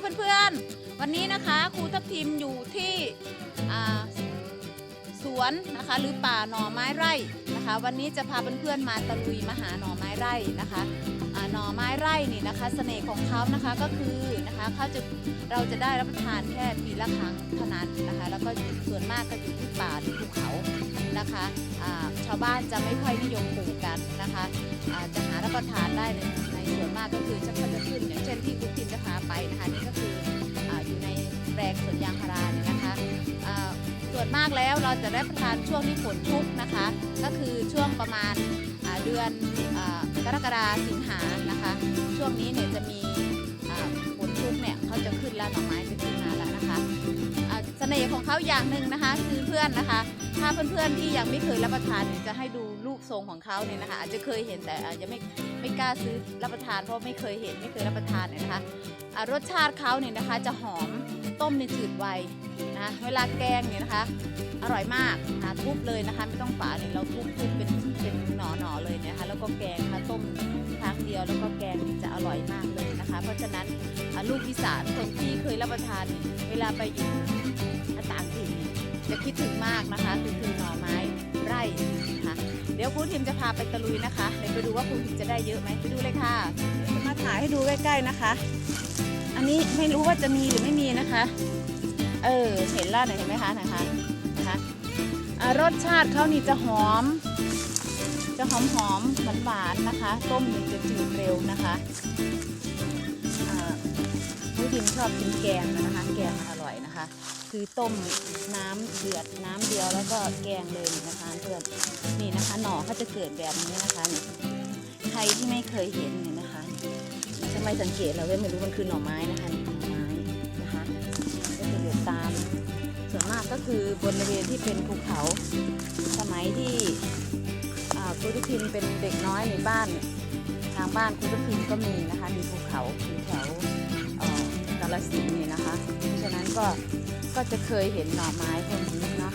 เพื่อนๆ วันนี้นะคะครูทัพทิมอยู่ที่สวนนะคะหรือป่าหน่อไม้ไร่นะคะ วันนี้จะพาเพื่อนๆมาตะลุยมาหาหน่อไม้ไร่นะคะหน่อไม้ไร่นี่นะคะเสน่ห์ของเขานะคะก็คือนะคะเขาจะเราจะได้รับประทานแค่ปีละครั้งเท่านั้นนะคะ แล้วก็ส่วนมากก็อยู่ที่ป่าหรือภูเขานะคะอ่าชาวบ้านจะไม่ค่อยนิยมปลูกกันนะคะอ่าจะหารับประทานได้ในใน ส่วนมากก็คือจะจะขึ้นอย่างเช่นที่ครูทิมจะพาไปนะคะนี่ก็คือออยู่ในแปลงสวนยางพาราเนี่ยนะคะส่วนมากแล้วเราจะได้ประทานช่วงที่ฝนชุกนะคะ ก็คือช่วงประมาณเดือนกรกฎาสิงหานะคะ ช่วงนี้เนี่ยจะมีฝนชุกเนี่ยเขาจะขึ้นแล้วหน่อไม้จะขึ้นมาแล้วนะคะเสน่ห์ของเขาอย่างหนึ่งนะคะคือเพื่อนนะคะ ถ้าเพื่อนๆที่ยังไม่เคยรับประทานจะให้ดูรูปทรงของเขาเนี่ยนะคะ อาจจะเคยเห็นแต่อาจจะไม่ ไม่กล้าซื้อรับประทานเพราะไม่เคยเห็นไม่เคยรับประทานเนี่ยนะคะอ่ารสชาติเขาเนี่ยนะคะจะหอมต้มในจืดไวนะเวลาแกงเนี่ยนะคะ อร่อยมากนะทุบเลยนะคะ ไม่ต้องฝาเนี่ยเราทุบทุบเป็นเป็นหน่อหนอเลยนะคะ แล้วก็แกงนะคะต้มครั้งเดียวแล้วก็แกงจะอร่อยมากเลยนะคะ เพราะฉะนั้นลูกอีสานคนที่เคยรับประทานเวลาไปอยู่ต่างถิ่นจะคิดถึงมากนะคะคือคือหน่อ นะคะเดี๋ยวครูทิมจะพาไปตะลุยนะคะเดี๋ยวไปดูว่าครูทิมจะได้เยอะไหมไปดูเลยค่ะจะมาถ่ายให้ดูใกล้ ๆนะคะ อันนี้ไม่รู้ว่าจะมีหรือไม่มีนะคะ เออเห็นแล้วเนี่ยเห็นไหมคะนะคะนะคะรสชาติเขานี่จะหอม จะหอมหอมหวานหวานๆนะคะ ต้มนี่จะจืดเร็วนะคะอ่าผู้ดินชอบกินแกงนะคะ แกงอร่อยนะคะ คือต้มน้ำเดือดน้ำเดียวแล้วก็แกงเลยนะคะเพื่อนนี่นะคะ หน่อเขาจะเกิดแบบนี้นะคะใครที่ไม่เคยเห็นเนี่ยนะคะจะไม่สังเกตเราเว้ยไม่รู้มันคือหน่อไม้นะคะหน่อไม้นะคะก็คือยู่ตาม ส่วนมากก็คือบริเวณที่เป็นภูเขาสมัยที่ครูทุพินเป็นเด็กน้อยในบ้านทางบ้านครูทุพินก็มีนะคะมีภูเขาอยู่แถวเอ่ อกาลสินธุ์เนี่ยนะคะเพราะฉะนั้นก็ก็จะเคยเห็นหน่อไม้พวกนี้นะ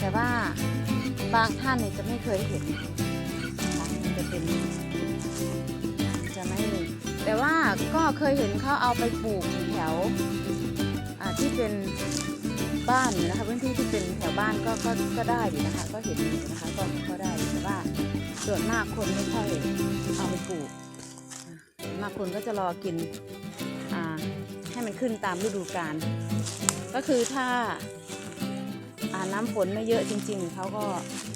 แต่ว่าบางท่านเนี่ยจะไม่เคยเห็นนะคะจะเป็นจะไม่แต่ว่าก็เคยเห็นเขาเอาไปปลูกแถวที่เป็นบ้านนะคะพื้นที่ที่เป็นแถวบ้านก็ก็ก็ได้อยู่นะคะ ก็เห็นอยู่นะคะก็ก็ได้แต่ว่าส่วนมากคนไม่ค่อยเอาไปปลูกมากคนก็จะรอกิน ให้มันขึ้นตามฤดูกาลก็คือถ้าอ่าน้ำฝนไม่เยอะจริง ๆเขาก็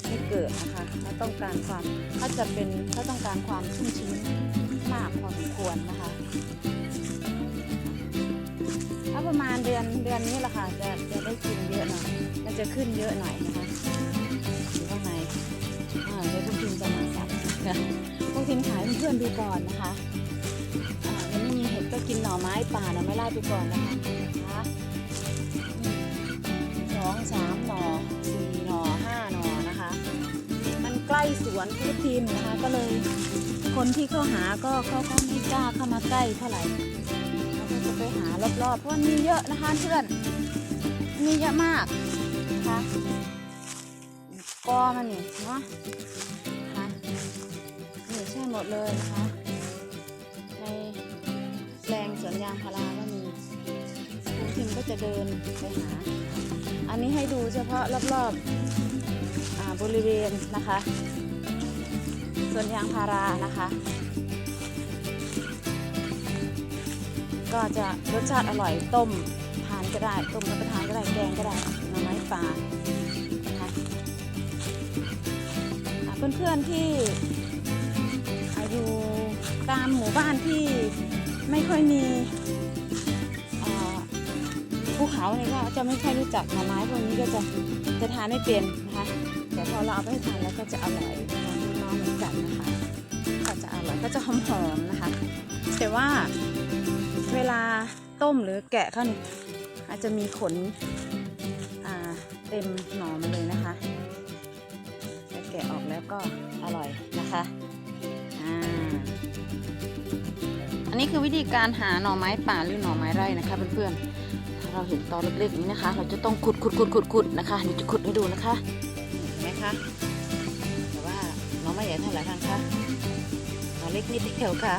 ไม่เกิดนะคะเขาต้องการความถ้าจะเป็นเขาต้องการความชุ่มชื้นมากพอสมควรนะคะถ้าประมาณเดือนเดือนนี้แหละค่ะจะจะได้กินเยอะหน่อยมันจะขึ้นเยอะหน่อยนะคะอยู่ข้างในอ่าเดี๋ยวพวกทีมจะมาสับพวกทีมขายให้เพื่อนดูก่อนนะคะ ก็กินหน่อไม้ป่าหน่อไม้ไล่ไปก่อนนะคะสองสามหน่อสี่หน่อห้าหน่อนะคะ มันใกล้สวนพวกทีมนะคะ ก็เลยคนที่เข้าหาก็เขาก็ไม่กล้าเข้ามาใกล้เท่าไหร่เราก็จะไปหารอบๆเพราะมีเยอะนะคะเพื่อนมีเยอะมากนะคะกอมันนี่เนาะนะคะนี่ใช่หมดเลยนะคะ ยางพาราก็มีคุณทิมก็จะเดินไปหา อันนี้ให้ดูเฉพาะรอบๆบริเวณนะคะสวนยางพารานะคะ ก็จะรสชาติอร่อยต้มทานก็ได้ต้มรับประทานก็ได้แกงก็ได้หน่อไม้ปลานะคะเพื่อนๆที่อยู่ตามหมู่บ้านที่ ไม่ค่อยมีภูเขาเนี่ยก็จะไม่ค่อยรู้จักหน่อไม้พวกนี้ก็จะจะทานไม่เป็นนะคะแต่พอเราเอาไปทานแล้วก็จะอร่อยน้องๆเหมือนกันนะคะก็จะอร่อยก็จะหอมๆนะคะ แต่ว่าเวลาต้มหรือแกะเขานี่อาจจะมีขนเต็มหนอมเลยนะคะแแกะออกแล้วก็อร่อยนะคะ นี้คือวิธีการหาหน่อไม้ป่าหรือหน่อไม้ไร่นะคะเพื่อนๆถ้าเราเห็นตอเล็กๆนี้นะคะ เราจะต้องขุดขุดขุดขุดขุดนะคะเดี๋ยวจะขุดให้ดูนะคะเห็นไหมคะแต่ว่าหน่อไม้ใหญ่เท่าไหร่ทางคะหน่อเล็กนิดเดียวค่ะ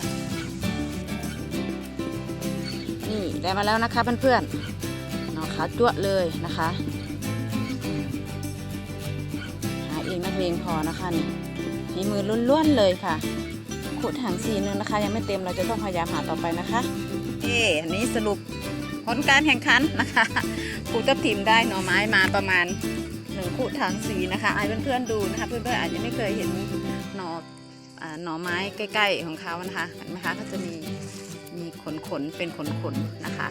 นี่ได้มาแล้วนะคะเพื่อนๆหน่อขาวจั่วเลยนะคะหาเองนักเลงพอนะคะนี่ฝีมือล้วนๆเลยค่ะ ขุดหางสีนึงนะคะ ยังไม่เต็มเราจะต้องพยายามหาต่อไปนะคะเอ๊อันนี้สรุปผลการแข่งขันนะคะครูทับทิมได้หน่อไม้มาประมาณหนึ่งขุดถังสีนะคะให้เพื่อนๆดูนะคะ เพื่อนๆอาจจะไม่เคยเห็นหน่ออหน่อไม้ใกล้ ๆ ของเขานะคะเห็นไหมคะก็จะมีมีขนขนเป็นขนขนนะคะ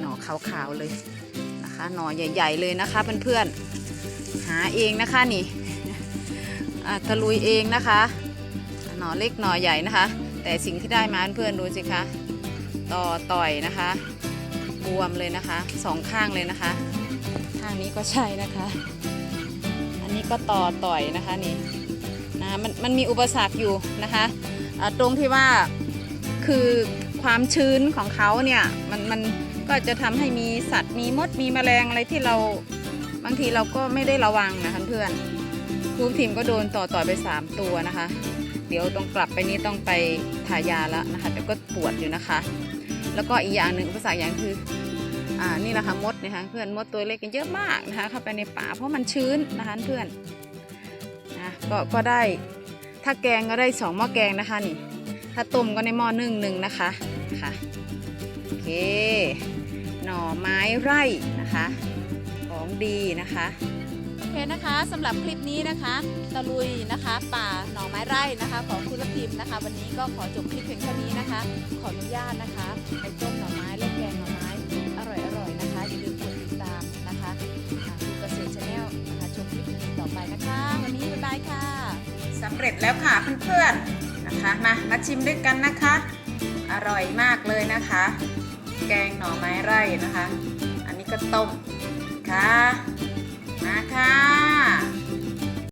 หน่อขาวๆเลยนะคะ หน่อใหญ่ ๆ เลยนะคะเพื่อนๆหาเองนะคะนี่ตะลุยเองนะคะ หน่อเล็กหน่อใหญ่นะคะ แต่สิ่งที่ได้มาเพื่อนๆดูสิคะต่อต่อยนะคะบวมเลยนะคะสองข้างเลยนะคะ ข้างนี้ก็ใช่นะคะ อันนี้ก็ต่อต่อยนะคะนี่นะมันมันมีอุปสรรคอยู่นะคะตรงที่ว่าคือความชื้นของเขาเนี่ยมันมันก็จะทำให้มีสัตว์มีมดมีแมลงอะไรที่เราบางทีเราก็ไม่ได้ระวังนะคะเพื่อนครูทีมก็โดนต่อต่อยไป 3 ตัวนะคะ เดี๋ยวต้องกลับไปนี้ต้องไปทายาแล้วนะคะแต่ก็ปวดอยู่นะคะ แล้วก็อีกอย่างหนึ่งอุปสรรคอย่างคืออ่านี่แหละค่ะมดนะคะเพื่อนมดตัวเล็กกันเยอะมากนะคะเข้าไปในป่าเพราะมันชื้นนะคะเพื่อนนะก็ก็ได้ถ้าแกงก็ได้สองหม้อแกงนะคะนี่ ถ้าต้มก็ในหม้อนึ่งหนึ่งนะคะค่ะโอเค หน่อไม้ไร่นะคะ ของดีนะคะ เคนะคะสำหรับคลิปนี้นะคะตะลุยนะคะ ป่าหน่อไม้ไร่นะคะ ของคุณพิมนะคะ วันนี้ก็ขอจบคลิปเพียงเท่านี้นะคะ ขออนุญาตนะคะไปต้มหน่อไม้และแกงหน่อไม้ อร่อยๆนะคะอย่าลืมกดติดตามนะคะอ่าดูเกษตรชาแนลนะคะชมคลิปนี้ต่อไปนะคะ วันนี้บ๊ายบายค่ะสำเร็จแล้วค่ะเพื่อนๆนะคะมามาชิมด้วยกันนะคะ อร่อยมากเลยนะคะ แกงหน่อไม้ไร่นะคะ อันนี้ก็ต้มค่ะ มาค่ะ